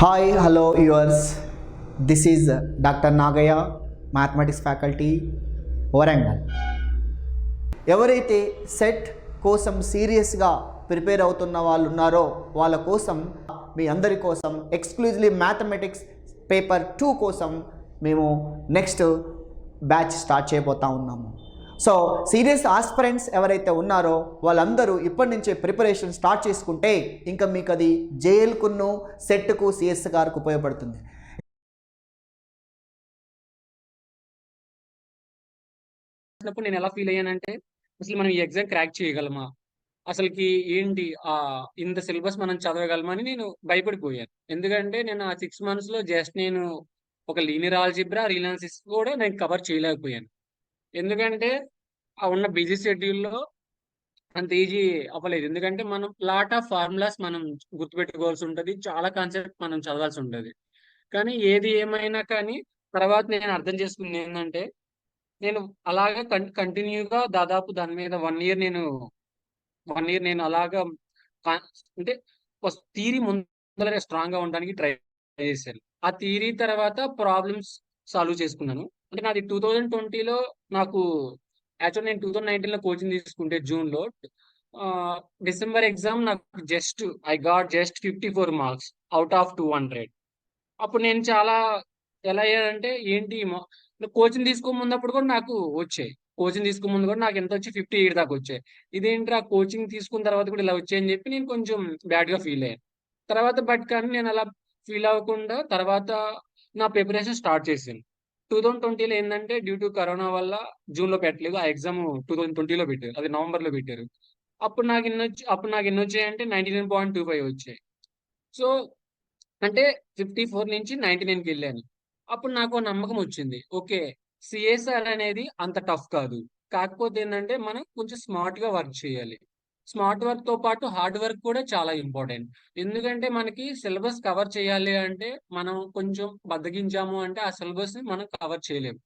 Hi hello yours this is doctor Nagaiah mathematics faculty Warangal ఎవరైతే SET కోసం సీరియస్గా prepare అవుతున్న వాళ్ళు ఉన్నారో వాళ్ళ కోసం మీ అందరి కోసం ఎక్స్క్లూజివ్లీ మ్యాథమెటిక్స్ పేపర్ టూ కోసం మేము నెక్స్ట్ బ్యాచ్ స్టార్ట్ చేయబోతా ఉన్నాము. సో సీరియస్ ఆస్పిరెంట్స్ ఎవరైతే ఉన్నారో వాళ్ళందరూ ఇప్పటి నుంచే ప్రిపరేషన్ స్టార్ట్ చేసుకుంటే ఇంకా మీకు అది జేఎల్కును సెట్కు సిఎస్ గారికి ఉపయోగపడుతుంది. చేసినప్పుడు నేను ఎలా ఫీల్ అయ్యానంటే అసలు మనం ఈ ఎగ్జామ్ క్రాక్ చేయగలమా? అసలుకి ఏంటి? ఆ ఇంత సిలబస్ మనం చదవగలమని నేను భయపడిపోయాను. ఎందుకంటే నేను ఆ సిక్స్ మంత్స్లో జస్ట్ నేను ఒక లీనియర్ ఆల్జిబ్రా రిలాన్సిస్ కూడా నేను కవర్ చేయలేకపోయాను. ఎందుకంటే ఆ ఉన్న బిజీ షెడ్యూల్లో అంత ఈజీ అవ్వలేదు. ఎందుకంటే మనం లాట్ ఆఫ్ ఫార్ములాస్ మనం గుర్తుపెట్టుకోవాల్సి ఉంటుంది. చాలా కాన్సెప్ట్ మనం చదవాల్సి ఉంటుంది. కానీ ఏది ఏమైనా కానీ తర్వాత నేను అర్థం చేసుకుంది ఏంటంటే నేను అలాగా కంటిన్యూగా దాదాపు దాని మీద వన్ ఇయర్ నేను వన్ ఇయర్ నేను అలాగా అంటే థీరీ ముందర స్ట్రాంగ్గా ఉండడానికి ట్రై చేశాను. ఆ థీరీ తర్వాత ప్రాబ్లమ్స్ సాల్వ్ చేసుకున్నాను. అంటే నాది టూ థౌజండ్ ట్వంటీలో నాకు యాక్చువల్ నేను టూ థౌజండ్ నైన్టీన్లో కోచింగ్ తీసుకుంటే జూన్లో డిసెంబర్ ఎగ్జామ్ నాకు just I got just fifty four marks out of two hundred అప్పుడు నేను చాలా ఎలా అయ్యానంటే ఏంటి కోచింగ్ తీసుకోముందప్పుడు కూడా నాకు వచ్చాయి. కోచింగ్ తీసుకోముందు కూడా నాకు ఎంత వచ్చి ఫిఫ్టీ ఎయిట్ దాకా వచ్చాయి. ఇదేంట్రా కోచింగ్ తీసుకున్న తర్వాత కూడా ఇలా వచ్చాయని చెప్పి నేను కొంచెం బ్యాడ్గా ఫీల్ అయ్యాను. తర్వాత బట్ కానీ నేను అలా ఫీల్ అవ్వకుండా తర్వాత నా ప్రిపరేషన్ స్టార్ట్ చేశాను. టూ థౌసండ్ ట్వంటీలో ఏంటంటే డ్యూ టు కరోనా వల్ల జూన్లో పెట్టలేదు. ఆ ఎగ్జామ్ టూ థౌసండ్ ట్వంటీలో పెట్టారు. అది నవంబర్లో పెట్టారు. అప్పుడు నాకు ఎన్ని వచ్చి అప్పుడు నాకు ఎన్ని వచ్చాయంటే ninety nine point two five వచ్చాయి. సో అంటే ఫిఫ్టీ ఫోర్ నుంచి నైన్టీ నైన్కి వెళ్ళాను. అప్పుడు నాకు నమ్మకం వచ్చింది. ఓకే సిఎస్ఆర్ అనేది అంత టఫ్ కాదు. కాకపోతే ఏంటంటే మనం కొంచెం స్మార్ట్గా వర్క్ చేయాలి. స్మార్ట్ వర్క్తో పాటు హార్డ్ వర్క్ కూడా చాలా ఇంపార్టెంట్. ఎందుకంటే మనకి సిలబస్ కవర్ చేయాలి అంటే మనం కొంచెం బద్దగించాము అంటే ఆ సిలబస్ని మనం కవర్ చేయలేము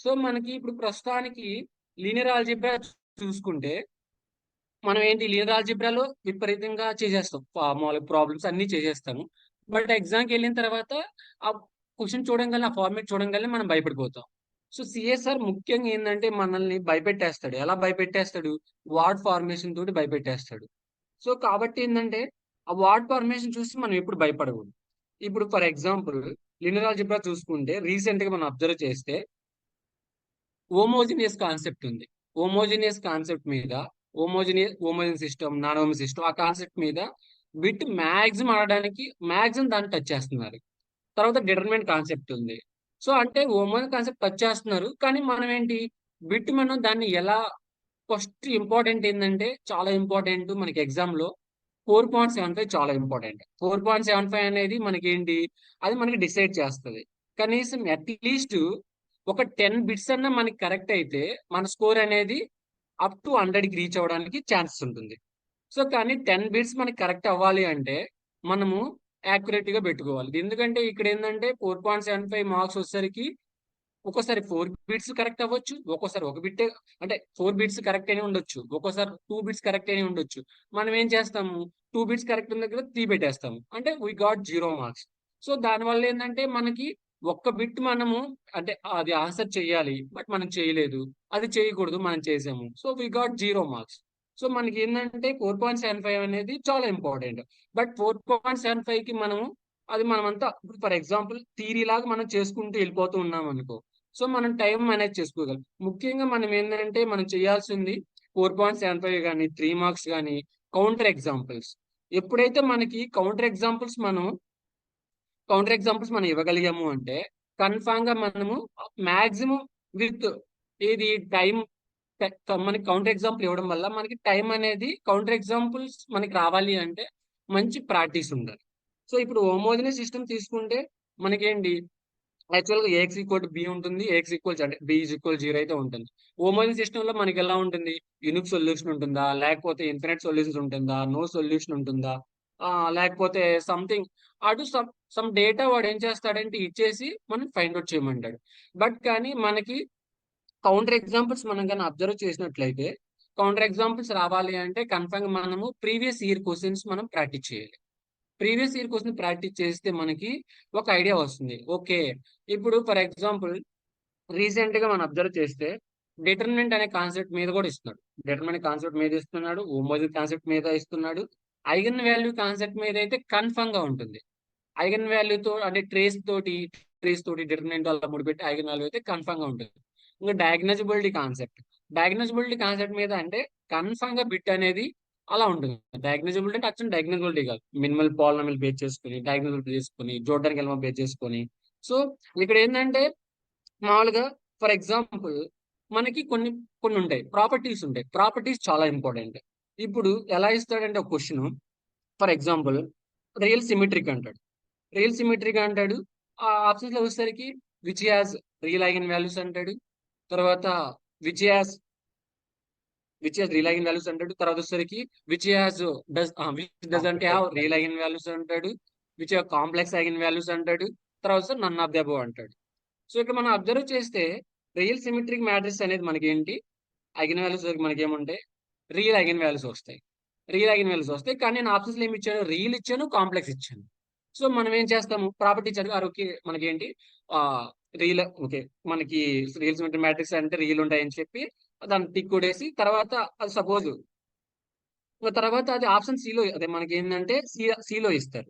సో మనకి ఇప్పుడు ప్రస్తుతానికి లీనియర్ ఆల్జిబ్రా చూసుకుంటే మనం ఏంటి లీనియర్ ఆల్జిబ్రాలో విపరీతంగా చేసేస్తాం. మామూలు ప్రాబ్లమ్స్ అన్ని చేసేస్తాము. బట్ ఎగ్జామ్కి వెళ్ళిన తర్వాత ఆ క్వశ్చన్ చూడంగానే ఆ ఫార్మేట్ చూడంగానే మనం భయపడిపోతాం. సో సిఎస్ఆర్ ముఖ్యంగా ఏంటంటే మనల్ని భయపెట్టేస్తాడు. ఎలా భయపెట్టేస్తాడు? వార్డ్ ఫార్మేషన్ తోటి భయపెట్టేస్తాడు. సో కాబట్టి ఏంటంటే ఆ వార్డ్ ఫార్మేషన్ చూసి మనం ఎప్పుడు భయపడకూడదు. ఇప్పుడు ఫర్ ఎగ్జాంపుల్ లినియర్ ఆల్జిబ్రా చూసుకుంటే రీసెంట్గా మనం అబ్జర్వ్ చేస్తే ఓమోజినియస్ కాన్సెప్ట్ ఉంది. ఓమోజినియస్ కాన్సెప్ట్ మీద homogeneous homogeneous system non homo system ఆ కాన్సెప్ట్ మీద బిట్ మ్యాక్సిమం ఆడడానికి మ్యాక్సిమం దాన్ని టచ్ చేస్తున్నారు. తర్వాత డిటర్మెంట్ కాన్సెప్ట్ ఉంది. సో అంటే ఉమెన్ కాన్సెప్ట్ టచ్ చేస్తున్నారు. కానీ మనం ఏంటి బిట్ మనం దాన్ని ఎలా ఫస్ట్ ఇంపార్టెంట్ ఏంటంటే చాలా ఇంపార్టెంట్ మనకి ఎగ్జామ్లో. ఫోర్ పాయింట్ సెవెన్ ఫైవ్ చాలా important. Four point seven five అనేది మనకి ఏంటి అది మనకి డిసైడ్ చేస్తుంది. కనీసం అట్లీస్ట్ ఒక టెన్ బిట్స్ అన్న మనకి కరెక్ట్ అయితే మన స్కోర్ అనేది అప్ టు హండ్రెడ్కి రీచ్ అవ్వడానికి ఛాన్సెస్ ఉంటుంది. సో కానీ టెన్ బిట్స్ మనకి కరెక్ట్ అవ్వాలి అంటే మనము యాక్యురేట్గా పెట్టుకోవాలి. ఎందుకంటే ఇక్కడ ఏంటంటే four point seven five marks వచ్చేసరికి ఒక్కోసారి ఫోర్ బిట్స్ కరెక్ట్ అవ్వచ్చు ఒక్కోసారి ఒక బిట్ అంటే ఫోర్ బిట్స్ కరెక్ట్ అయినా ఉండొచ్చు ఒక్కోసారి టూ బిట్స్ కరెక్ట్ అయినా ఉండొచ్చు. మనం ఏం చేస్తాము? టూ బిట్స్ కరెక్ట్ ఉన్న దగ్గర త్రీ పెట్టేస్తాము. అంటే we got zero marks so దానివల్ల ఏంటంటే మనకి ఒక్క బిట్ మనము అంటే అది ఆన్సర్ చేయాలి బట్ మనం చేయలేదు. అది చేయకూడదు మనం చేసాము. So we got zero marks so మనకి ఏంటంటే ఫోర్ పాయింట్ సెవెన్ ఫైవ్ అనేది చాలా important. But four point seven ఫైవ్కి మనము అది మనమంతా ఇప్పుడు ఫర్ ఎగ్జాంపుల్ థీరీ లాగా మనం చేసుకుంటూ వెళ్ళిపోతూ ఉన్నాం అనుకో సో మనం టైం మేనేజ్ చేసుకోగలం. ముఖ్యంగా మనం ఏంటంటే మనం చేయాల్సింది ఫోర్ పాయింట్ సెవెన్ ఫైవ్ కానీ త్రీ మార్క్స్ కానీ కౌంటర్ ఎగ్జాంపుల్స్. ఎప్పుడైతే మనకి కౌంటర్ ఎగ్జాంపుల్స్ మనం కౌంటర్ ఎగ్జాంపుల్స్ మనం ఇవ్వగలిగాము అంటే కన్ఫామ్గా మనము మాక్సిమం విత్ ఇది టైం మనకి కౌంటర్ ఎగ్జాంపుల్ ఇవ్వడం వల్ల మనకి టైం అనేది కౌంటర్ ఎగ్జాంపుల్స్ మనకి రావాలి అంటే మంచి ప్రాక్టీస్ ఉండాలి. సో ఇప్పుడు హోమోజనీ సిస్టమ్ తీసుకుంటే మనకేంటి? యాక్చువల్గా ఏక్స్ ఈక్వల్ బి ఉంటుంది ఏక్స్ ఈక్వల్ అంటే బి ఈక్వల్ జీరో అయితే ఉంటుంది. హోమోజనీ సిస్టమ్లో మనకి ఎలా ఉంటుంది? యూనిక్ సొల్యూషన్ ఉంటుందా? లేకపోతే ఇన్ఫినిట్ సొల్యూషన్ ఉంటుందా? నో సొల్యూషన్ ఉంటుందా? లేకపోతే సంథింగ్ అటు సమ్ సమ్ డేటా వాడు ఏం చేస్తాడంటే ఇచ్చేసి మనం ఫైండ్ అవుట్ చేయమంటాడు. బట్ కానీ మనకి కౌంటర్ ఎగ్జాంపుల్స్ మనం కానీ అబ్జర్వ్ చేసినట్లయితే కౌంటర్ ఎగ్జాంపుల్స్ రావాలి అంటే కన్ఫర్మ్ మనము ప్రీవియస్ ఇయర్ క్వశ్చన్స్ మనం ప్రాక్టీస్ చేయాలి. ప్రీవియస్ ఇయర్ క్వశ్చన్ ప్రాక్టీస్ చేస్తే మనకి ఒక ఐడియా వస్తుంది. ఓకే ఇప్పుడు ఫర్ ఎగ్జాంపుల్ రీసెంట్గా మనం అబ్జర్వ్ చేస్తే డిటర్మినెంట్ అనే కాన్సెప్ట్ మీద కూడా ఇస్తున్నాడు. డిటర్మినెంట్ కాన్సెప్ట్ మీద ఇస్తున్నాడు ఓమోజిల్ కాన్సెప్ట్ మీద ఇస్తున్నాడు. ఐగన్ వాల్యూ కాన్సెప్ట్ మీద అయితే కన్ఫర్మ్గా ఉంటుంది. ఐగన్ వాల్యూతో అంటే ట్రేస్ తోటి ట్రేస్ తోటి డిటర్మినెంట్ అలా ముడిపెట్టి ఐగన్ వాల్యూ అయితే కన్ఫర్మ్గా ఉంటుంది. ఇంకా డయాగ్నోజబిలిటీ కాన్సెప్ట్ డయాగ్నోజబిలిటీ కాన్సెప్ట్ మీద అంటే కన్ఫర్మ్గా బిట్ అనేది అలా ఉంటుంది. డయాగ్నోజబిలిటీ అంటే అచ్చం డయాగ్నోజబిలిటీ కాదు. మినిమల్ పాలనమిల్ బేస్ చేసుకుని డయాగ్నోజబిలిటీ చేసుకుని జోర్డన్ ఎల్మా బేస్ చేసుకుని. సో ఇక్కడ ఏంటంటే మామూలుగా ఫర్ ఎగ్జాంపుల్ మనకి కొన్ని కొన్ని ఉంటాయి. ప్రాపర్టీస్ ఉంటాయి. ప్రాపర్టీస్ చాలా ఇంపార్టెంట్ ఇప్పుడు ఎలా ఇస్తాడంటే ఒక question for example real symmetric అంటాడు. రియల్ సిమెట్రిక్ అంటాడు. ఆ ఆప్షన్స్లో వచ్చేసరికి which has real eigen values అంటాడు. తర్వాత which has which has real eigenvalues అంటాడు. తర్వాత వచ్చేసరికి which has does which does అంటే హ్యావ్ రియల్ ఐగన్ వాల్యూస్ అంటాడు. Which have complex eigen values అంటాడు. తర్వాత నన్ ఆఫ్ ది అబోవ్ అంటాడు. సో ఇక్కడ మనం అబ్జర్వ్ చేస్తే రియల్ సిమెట్రిక్ మ్యాట్రిక్స్ అనేది మనకి ఏంటి ఐగన్ వాల్యూస్ మనకి ఏముంటాయి రియల్ ఐగన్ వాల్యూస్ వస్తాయి. రియల్ ఐగన్ వాల్యూస్ వస్తాయి. కానీ నేను ఆప్షన్స్ ఏమి ఇచ్చాను? రియల్ ఇచ్చాను కాంప్లెక్స్ ఇచ్చాను. సో మనం ఏం చేస్తాము? ప్రాపర్టీ చదివి ఓకే మనకి ఏంటి రీల్ ఓకే మనకి రీల్స్ మ్యాట్రిక్స్ అంటే రీల్ ఉంటాయని చెప్పి దాన్ని టిక్ కొడేసి తర్వాత అది సపోజ్ తర్వాత అది ఆప్షన్ సిలో అదే మనకి ఏంటంటే సి సిలో ఇస్తారు.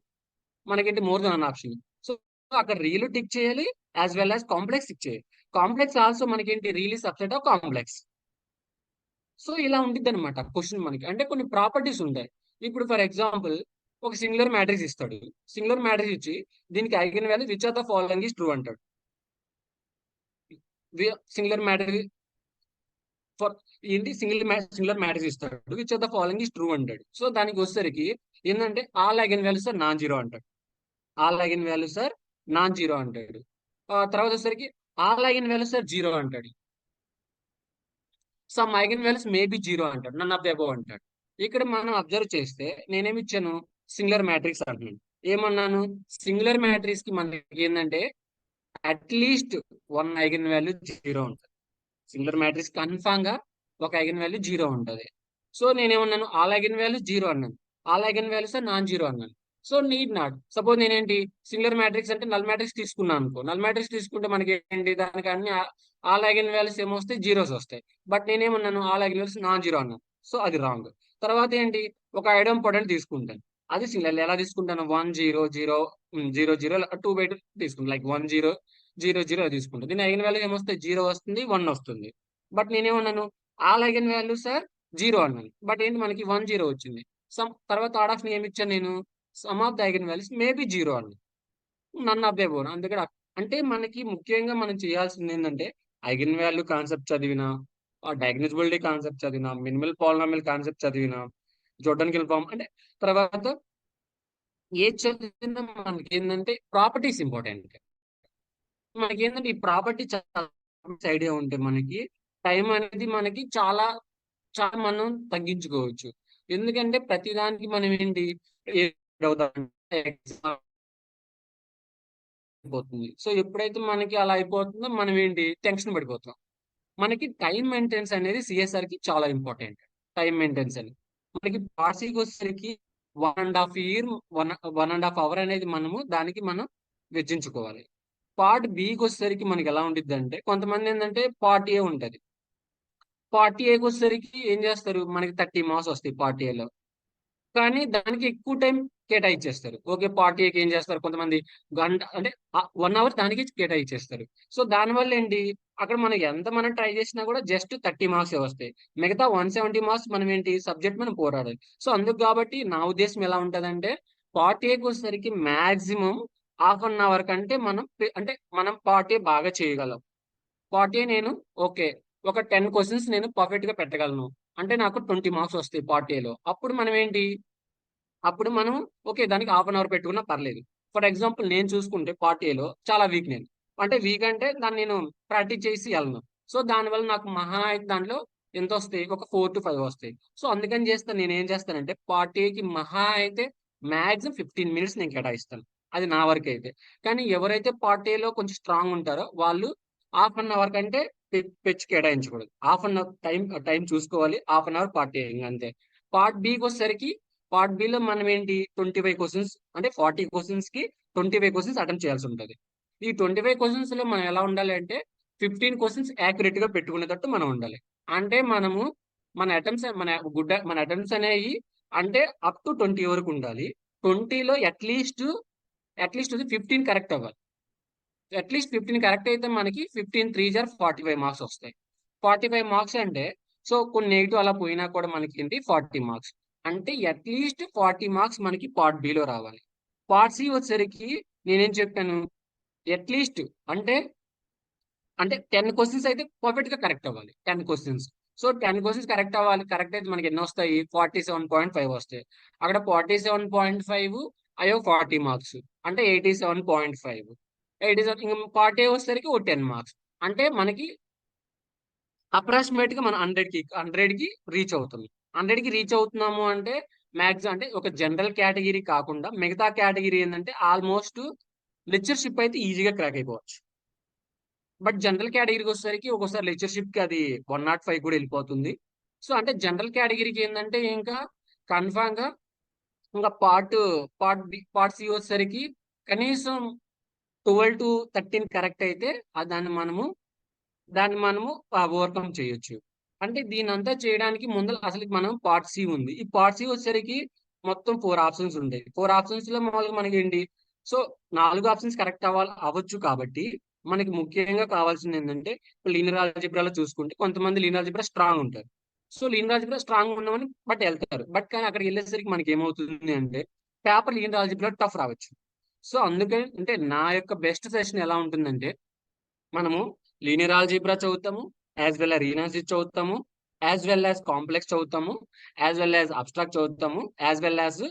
మనకేంటి more than an option. So అక్కడ రీల్ టిక్ చేయాలి as well as complex tick చేయాలి. కాంప్లెక్స్ ఆల్సో మనకేంటి is subset of complex. So ఇలా ఉంటుంది అనమాట క్వశ్చన్ మనకి. అంటే కొన్ని ప్రాపర్టీస్ ఉంటాయి. ఇప్పుడు ఫర్ ఎగ్జాంపుల్ ఒక సింగులర్ మ్యాట్రిక్స్ ఇస్తాడు. సింగులర్ మ్యాట్రిక్స్ ఇచ్చి దీనికి eigenvalue which are the following is true అంటాడు. సింగులర్ మ్యాటర్ ఫర్ ఏంటి సింగిల్ సింగులర్ మ్యాట్రిక్స్ ఇస్తాడు. Which are the following is true అంటాడు. సో దానికి వచ్చేసరికి ఏంటంటే all eigenvalues are non zero అంటాడు. All eigenvalues are non zero అంటాడు. తర్వాత వచ్చేసరికి all eigen values are zero అంటాడు. Some eigen values maybe zero అంటాడు. నన్ ఆఫ్ ది అంటాడు. ఇక్కడ మనం అబ్జర్వ్ చేస్తే నేనేమి ఇచ్చాను? సింగులర్ మ్యాట్రిక్స్ అంటున్నాను. ఏమన్నాను? సింగులర్ మ్యాట్రిక్స్కి మనకి ఏంటంటే at least one eigen value zero ఉంటుంది. సింగులర్ మ్యాట్రిక్స్ కన్ఫామ్గా ఒక ఐగన్ వాల్యూ జీరో ఉంటుంది. సో నేనేమన్నాను? ఆల్ ఐగన్ వాల్యూ జీరో అన్నాను. All eigen values non zero అన్నాను. సో నీడ్ నాట్ సపోజ్ నేనేంటి? సింగులర్ మ్యాట్రిక్స్ అంటే నల్ మ్యాట్రిక్స్ తీసుకున్నాను అనుకో. నల్ మ్యాట్రిక్స్ తీసుకుంటే మనకి ఏంటి దానికి అన్ని ఆల్ ఐగన్ వాల్యూస్ ఏమొస్తాయి జీరోస్ వస్తాయి. బట్ నేనేమన్నాను? All eigen values non zero అన్నాను. సో అది రాంగ్ తర్వాత ఏంటి? ఒక ఐడమ్ పొటెంట్ తీసుకుంటాను. అది సింగులర్ ఎలా తీసుకుంటాను? One zero zero zero zero two by two తీసుకుంటాను like one zero zero zero తీసుకుంటాను దీని ఐగన్ వాల్యూ ఏమొస్తాయి జీరో వస్తుంది వన్ వస్తుంది. బట్ నేనేమన్నాను all eigen value are zero అన్నాను. బట్ ఏంటి మనకి వన్ జీరో వచ్చింది? సమ్ తర్వాత ఆర్డ్ ఆఫ్ ఏమి ఇచ్చాను నేను. Some of the eigenvalues maybe zero అన్నాను. నన్ ఆఫ్ దే అందుకే అందుకని అంటే మనకి ముఖ్యంగా మనం చేయాల్సింది ఏంటంటే ఐగన్ వాల్యూ కాన్సెప్ట్ చదివినా డయాగ్నోజబిలిటీ కాన్సెప్ట్ చదివినా మినిమల్ పాలినామిల్ కాన్సెప్ట్ చదివినా చూడడానికి ఫామ్ అంటే తర్వాత ఏ చదివినా మనకి ఏంటంటే ప్రాపర్టీస్ ఇంపార్టెంట్. మనకి ఏంటంటే ఈ ప్రాపర్టీ చాలా ఐడియా ఉంటే మనకి టైం అనేది మనకి చాలా చాలా మనం తగ్గించుకోవచ్చు. ఎందుకంటే ప్రతిదానికి మనం ఏంటి అయిపోతుంది. సో ఎప్పుడైతే మనకి అలా అయిపోతుందో మనం ఏంటి టెన్షన్ పడిపోతాం. మనకి టైం మెయింటెనెన్స్ అనేది సిఎస్ఆర్కి చాలా ఇంపార్టెంట్. టైం మెయింటెనెన్స్ అని. మనకి పార్సీకి వచ్చేసరికి one and half year one one and half hour అనేది మనము దానికి మనం వెచ్చించుకోవాలి. పార్ట్ బికి వచ్చేసరికి మనకి ఎలా ఉంటుంది అంటే కొంతమంది ఏంటంటే పార్ట్ ఏ ఉంటుంది. పార్ట్ ఏకి వచ్చేసరికి ఏం చేస్తారు? మనకి థర్టీ మార్క్స్ వస్తాయి పార్ట్ ఏలో కానీ దానికి ఎక్కువ టైం కేటాయించేస్తారు ఓకే పార్టీకి ఏం చేస్తారు? కొంతమంది గంట అంటే వన్ అవర్ దానికి కేటాయించేస్తారు సో దానివల్ల ఏంటి? అక్కడ మనం ఎంత మనం ట్రై చేసినా కూడా జస్ట్ థర్టీ మార్క్స్ వస్తాయి. మిగతా వన్ సెవెంటీ మార్క్స్ మనం ఏంటి? సబ్జెక్ట్ మనం పోరాడాలి. సో అందుకు కాబట్టి నా ఉద్దేశం ఎలా ఉంటదంటే పార్ట్ ఏకి వచ్చేసరికి మాక్సిమం హాఫ్ అన్ అవర్ కంటే మనం అంటే మనం పార్ట్ ఏ బాగా చేయగలం. పార్ట్ ఏ నేను ఓకే ఒక టెన్ క్వశ్చన్స్ నేను పర్ఫెక్ట్గా పెట్టగలను. అంటే నాకు ట్వంటీ మార్క్స్ వస్తాయి పార్ట్ ఏలో అప్పుడు మనం ఏంటి? అప్పుడు మనం ఓకే దానికి హాఫ్ అన్ అవర్ పెట్టుకున్నా పర్లేదు. ఫర్ ఎగ్జాంపుల్ నేను చూసుకుంటే పార్ట్ ఏలో చాలా వీక్ నేను. అంటే వీక్ అంటే దాన్ని నేను ప్రాక్టీస్ చేసి వెళ్ళను. సో దానివల్ల నాకు మహా అయితే దాంట్లో ఎంత వస్తాయి? ఒక ఫోర్ టు ఫైవ్ వస్తాయి. సో అందుకని చేస్తే నేను ఏం చేస్తానంటే పార్ట్ ఏకి మహా అయితే మ్యాక్సిమం ఫిఫ్టీన్ మినిట్స్ నేను కేటాయిస్తాను. అది నా వరకు అయితే. కానీ ఎవరైతే పార్ట్ ఏలో కొంచెం స్ట్రాంగ్ ఉంటారో వాళ్ళు హాఫ్ అన్ అవర్ కంటే పెచ్ కేటాయించకూడదు. Half an hour time time చూసుకోవాలి. Half an hour part A అంతే. పార్ట్ బికి వచ్చేసరికి పార్ట్ బిలో మనం ఏంటి? ట్వంటీ ఫైవ్ క్వశ్చన్స్ అంటే ఫార్టీ క్వశ్చన్స్కి ట్వంటీ ఫైవ్ క్వశ్చన్స్ అటెంప్ట్ చేయాల్సి ఉంటుంది. ఈ ట్వంటీ ఫైవ్ క్వశ్చన్స్లో మనం ఎలా ఉండాలి అంటే ఫిఫ్టీన్ క్వశ్చన్స్ యాక్యురేట్గా పెట్టుకునేటట్టు మనం ఉండాలి. అంటే మనము మన అటెంప్ట్స్ మన గుడ్ మన అటెంప్ట్స్ అనేవి అంటే అప్ టు ట్వంటీ వరకు ఉండాలి. ట్వంటీలో at least at least fifteen correct అవ్వాలి. అట్లీస్ట్ ఫిఫ్టీన్ కరెక్ట్ అయితే మనకి ఫిఫ్టీన్ త్రీ జార్ ఫార్టీ ఫైవ్ మార్క్స్ వస్తాయి. ఫార్టీ ఫైవ్ మార్క్స్ అంటే సో కొన్ని నెగిటివ్ అలా పోయినా కూడా మనకి ఏంటి? ఫార్టీ మార్క్స్ అంటే అట్లీస్ట్ ఫార్టీ మార్క్స్ మనకి పార్ట్ బిలో రావాలి. పార్ట్ సి వచ్చేసరికి నేనేం చెప్పాను? అట్లీస్ట్ అంటే అంటే టెన్ క్వశ్చన్స్ అయితే పర్ఫెక్ట్గా కరెక్ట్ అవ్వాలి. Ten questions so ten questions correct అవ్వాలి. కరెక్ట్ అయితే మనకి ఎన్ని వస్తాయి? ఫార్టీ సెవెన్ పాయింట్ ఫైవ్ వస్తాయి. అక్కడ ఫార్టీ సెవెన్ పాయింట్ ఫైవ్ అయ్యో ఫార్టీ మార్క్స్ అంటే eighty seven point five eighty seven ఇంకా పార్ట్ ఏ వచ్చేసరికి ఓ టెన్ మార్క్స్ అంటే మనకి అప్రాక్సిమేట్గా మనం హండ్రెడ్కి హండ్రెడ్కి రీచ్ అవుతుంది. హండ్రెడ్కి రీచ్ అవుతున్నాము అంటే మ్యాక్సిమం అంటే ఒక జనరల్ కేటగిరీ కాకుండా మిగతా కేటగిరీ ఏంటంటే ఆల్మోస్ట్ లెక్చర్షిప్ అయితే ఈజీగా క్రాక్ అయిపోవచ్చు. బట్ జనరల్ కేటగిరీకి వచ్చేసరికి ఒక్కోసారి లెక్చర్షిప్కి అది వన్ నాట్ ఫైవ్ కూడా వెళ్ళిపోతుంది. సో అంటే జనరల్ కేటగిరీకి ఏంటంటే ఇంకా కన్ఫామ్గా ఇంకా part part B part C వచ్చేసరికి కనీసం ట్వెల్వ్ టు థర్టీన్ కరెక్ట్ అయితే దాన్ని మనము దాన్ని మనము ఓవర్కమ్ చేయొచ్చు. అంటే దీని అంతా చేయడానికి ముందు అసలు మనం పార్ట్ సి ఉంది. ఈ పార్ట్ సి వచ్చేసరికి మొత్తం ఫోర్ ఆప్షన్స్ ఉంటాయి. ఫోర్ ఆప్షన్స్లో మామూలుగా మనకి ఏంటి సో నాలుగు ఆప్షన్స్ కరెక్ట్ అవ్వాలి అవ్వచ్చు కాబట్టి మనకి ముఖ్యంగా కావాల్సింది ఏంటంటే లీనియర్ ఆల్జిబ్రాలో చూసుకుంటే కొంతమంది లీనియర్ ఆల్జిబ్రా స్ట్రాంగ్ ఉంటారు. సో లీనియర్ ఆల్జిబ్రా స్ట్రాంగ్ ఉన్నామని బట్ వెళ్తారు. బట్ కానీ అక్కడికి వెళ్ళేసరికి మనకి ఏమవుతుంది అంటే పేపర్ లీనియర్ ఆల్జిబ్రా టఫ్ రావచ్చు. సో అందుకని అంటే నా యొక్క బెస్ట్ సెషన్ ఎలా ఉంటుందంటే మనము లీనియర్ ఆల్జిబ్రా చదువుతాము యాజ్ వెల్ యాజ్ రీనాసిస్ చదువుతాము యాజ్ వెల్ యాజ్ కాంప్లెక్స్ చదువుతాము యాజ్ వెల్ యాజ్ అబ్స్ట్రాక్ట్ చదువుతాము as well as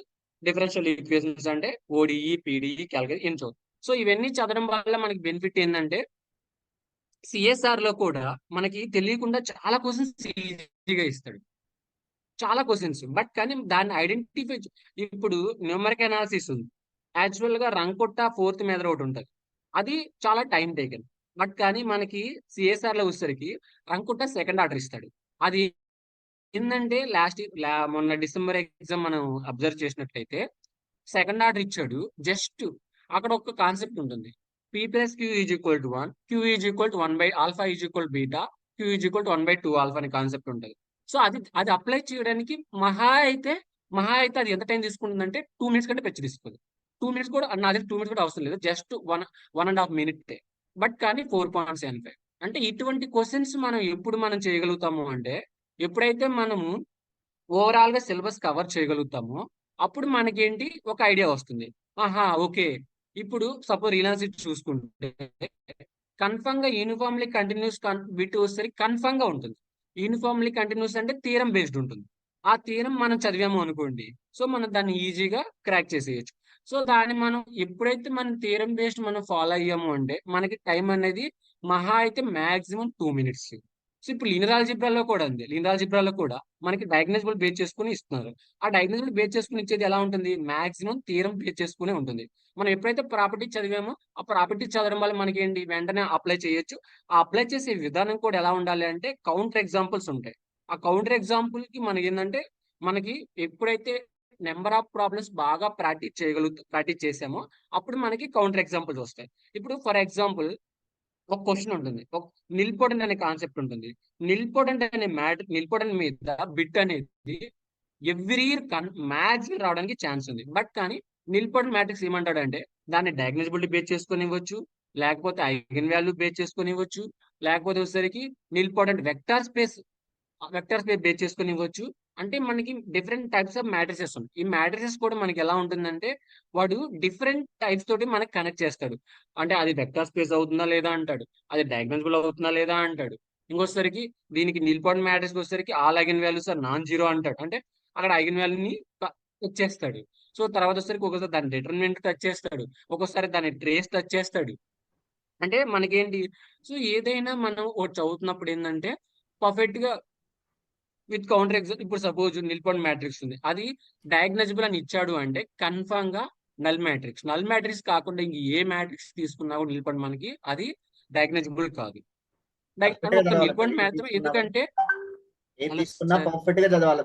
differential equations అంటే ఓడిఈ పీడిఈ క్యాల్కులేట్ ఇన్ చదువు. సో ఇవన్నీ చదవడం వల్ల మనకి బెనిఫిట్ ఏంటంటే సిఎస్ఆర్లో కూడా మనకి తెలియకుండా చాలా క్వశ్చన్స్ ఈజీగా ఇస్తాడు. చాలా క్వశ్చన్స్ బట్ కానీ దాన్ని ఐడెంటిఫై ఇప్పుడు న్యూమరిక్ అనాలిసిస్ ఉంది. యాక్చువల్గా రంకొట్ట ఫోర్త్ మీద ఒకటి ఉంటుంది. అది చాలా టైం టేకన్ బట్ కానీ మనకి సిఎస్ఆర్లో వచ్చేసరికి రంకుట్ట సెకండ్ ఆర్డర్ ఇస్తాడు. అది ఏంటంటే లాస్ట్ మొన్న డిసెంబర్ ఎగ్జామ్ మనం అబ్జర్వ్ చేసినట్లయితే సెకండ్ ఆర్డర్ ఇచ్చాడు. జస్ట్ అక్కడ ఒక కాన్సెప్ట్ ఉంటుంది. P plus Q is equal to one Q is equal to one by alpha is equal beta Q is equal to one by two alpha అనే concept ఉంటుంది. So అది అది apply చేయడానికి మహా అయితే మహా అయితే అది ఎంత టైం తీసుకుంటుందంటే టూ మినిట్స్ కంటే పెంచి తీసుకోదు టూ మినిట్స్ కూడా నాది టూ మినిట్స్ కూడా అవసరం లేదు. Just one one and half minute but కానీ ఫోర్ పాయింట్ సెవెన్ ఫైవ్. అంటే ఇటువంటి క్వశ్చన్స్ మనం ఎప్పుడు మనం చేయగలుగుతాము అంటే ఎప్పుడైతే మనము ఓవరాల్గా సిలబస్ కవర్ చేయగలుగుతామో అప్పుడు మనకేంటి? ఒక ఐడియా వస్తుంది. ఆహా ఓకే. ఇప్పుడు సపోజ్ రిలయన్స్ చూసుకుంటే కన్ఫర్మ్గా యూనిఫామ్లీ కంటిన్యూస్ బిట్ వచ్చేసరికి కన్ఫర్మ్గా ఉంటుంది. యూనిఫామ్లీ కంటిన్యూస్ అంటే తీరం బేస్డ్ ఉంటుంది. ఆ తీరం మనం చదివాము అనుకోండి సో మనం దాన్ని ఈజీగా క్రాక్ చేసేయచ్చు. సో దాన్ని మనం ఎప్పుడైతే మనం తీరం బేస్డ్ మనం ఫాలో అయ్యాము అంటే మనకి టైం అనేది మహా అయితే మాక్సిమం టూ మినిట్స్. సో ఇప్పుడు లీనరాల్ జిబ్రాలో కూడా ఉంది లీనరాల్ జిబ్రాలో కూడా మనకి డయాగ్నోజబుల్ బేస్ చేసుకుని ఇస్తున్నారు. ఆ డయాగ్నోజబుల్ బేస్ చేసుకుని ఇచ్చేది ఎలా ఉంటుంది? మాక్సిమం తీరం బేస్ చేసుకునే ఉంటుంది. మనం ఎప్పుడైతే ప్రాపర్టీ చదివామో ఆ ప్రాపర్టీ చదవడం వల్ల మనకి ఏంటి వెంటనే అప్లై చేయొచ్చు. ఆ అప్లై చేసే విధానం కూడా ఎలా ఉండాలి అంటే కౌంటర్ ఎగ్జాంపుల్స్ ఉంటాయి. ఆ కౌంటర్ ఎగ్జాంపుల్కి మనకి ఏంటంటే మనకి ఎప్పుడైతే నెంబర్ ఆఫ్ ప్రాబ్లమ్స్ బాగా ప్రాక్టీస్ చేయగలుగుతా ప్రాక్టీస్ చేసామో. అప్పుడు మనకి కౌంటర్ ఎగ్జాంపుల్స్ వస్తాయి. ఇప్పుడు ఫర్ ఎగ్జాంపుల్ ఒక క్వశ్చన్ ఉంటుంది. ఒక నిల్పోటెంట్ అనే కాన్సెప్ట్ ఉంటుంది. నిల్పోటెంట్ అనే మ్యాటర్ నిల్పోటెంట్ మీద బిట్ అనేది ఎవ్రీ ఇయర్ కన్ మ్యాక్సిమం రావడానికి ఛాన్స్ ఉంది. బట్ కానీ నిల్పోటెంట్ మ్యాట్రిక్స్ ఏమంటాడు అంటే దాన్ని డయాగ్నోజబిలిటీ బేస్ చేసుకొని ఇవ్వచ్చు లేకపోతే ఐగన్ వాల్యూ బేస్ చేసుకొని ఇవ్వచ్చు లేకపోతే వచ్చేసరికి nilpotent vector space vectors space base చేసుకొని ఇవ్వచ్చు. అంటే మనకి డిఫరెంట్ టైప్స్ ఆఫ్ మ్యాట్రిసెస్ ఉన్నాయి. ఈ మ్యాట్రిసెస్ కూడా మనకి ఎలా ఉంటుందంటే వాడు డిఫరెంట్ టైప్స్ తోటి మనకి కనెక్ట్ చేస్తాడు. అంటే అది వెక్టర్ స్పేస్ అవుతుందా లేదా అంటాడు. అది డయాగ్నోజబుల్ అవుతుందా లేదా అంటాడు. ఇంకొసరికి దీనికి నిల్పాడ్ మ్యాట్రిక్స్ వచ్చేసరికి all eigen values are non zero అంటాడు. అంటే అక్కడ ఐగన్ వాల్యూని టచ్ చేస్తాడు. సో తర్వాత వచ్చేసరికి ఒకసారి దాని డిటర్మినెంట్ టచ్ చేస్తాడు. ఒక్కోసారి దాని ట్రేస్ టచ్ చేస్తాడు. అంటే మనకేంటి? సో ఏదైనా మనం ఒకటి చదువుతున్నప్పుడు ఏంటంటే పర్ఫెక్ట్గా విత్ కౌంటర్ ఎగ్జామ్ ఇప్పుడు సపోజ్ నిల్పొండ్ మ్యాట్రిక్స్ ఉంది. అది డయాగ్నోజబుల్ అని ఇచ్చాడు అంటే కన్ఫర్మ్గా నల్ మ్యాట్రిక్స్. నల్ మ్యాట్రిక్స్ కాకుండా ఇంక ఏ మ్యాట్రిక్స్ తీసుకున్నా కూడా నిల్పొండ్ మనకి అది డయాగ్నోజబుల్ కాదు. ఏది మాత్రం ఎందుకంటే. పర్ఫెక్ట్గా చదవాలి.